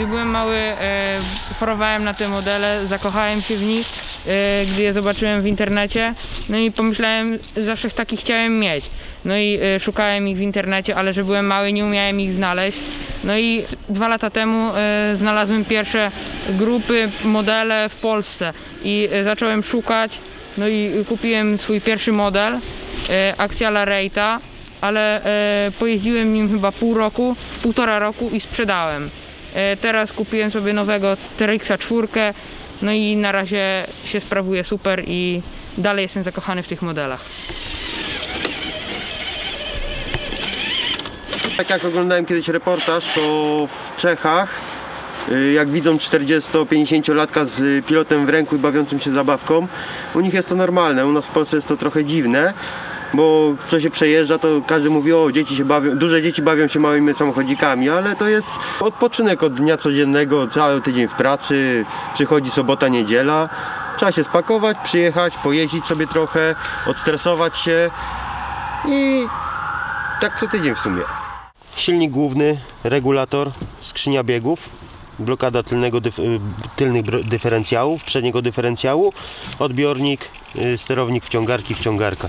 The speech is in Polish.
Gdy byłem mały, e, porowałem na te modele, zakochałem się w nich, e, gdy je zobaczyłem w internecie. No i pomyślałem, zawsze taki chciałem mieć. No i e, szukałem ich w internecie, ale że byłem mały, nie umiałem ich znaleźć. No i dwa lata temu e, znalazłem pierwsze grupy, modele w Polsce i e, zacząłem szukać. No i kupiłem swój pierwszy model, e, Axiala Reita, ale e, pojeździłem nim chyba pół roku, półtora roku i sprzedałem. E, teraz kupiłem sobie nowego TRX-a 4, no i na razie się sprawuje super i dalej jestem zakochany w tych modelach. Tak jak oglądałem kiedyś reportaż, to w Czechach, y, jak widzą 40-50 z pilotem w ręku i bawiącym się zabawką, u nich jest to normalne, u nas w Polsce jest to trochę dziwne, bo co się przejeżdża, to każdy mówi, o dzieci się bawią, duże dzieci bawią się małymi samochodzikami, ale to jest odpoczynek od dnia codziennego, cały tydzień w pracy, przychodzi sobota, niedziela, trzeba się spakować, przyjechać, pojeździć sobie trochę, odstresować się i tak co tydzień w sumie. Silnik główny, regulator, skrzynia biegów, blokada tylnego dyf- y, tylnych dyferencjałów, przedniego dyferencjału, odbiornik, y, sterownik wciągarki, wciągarka.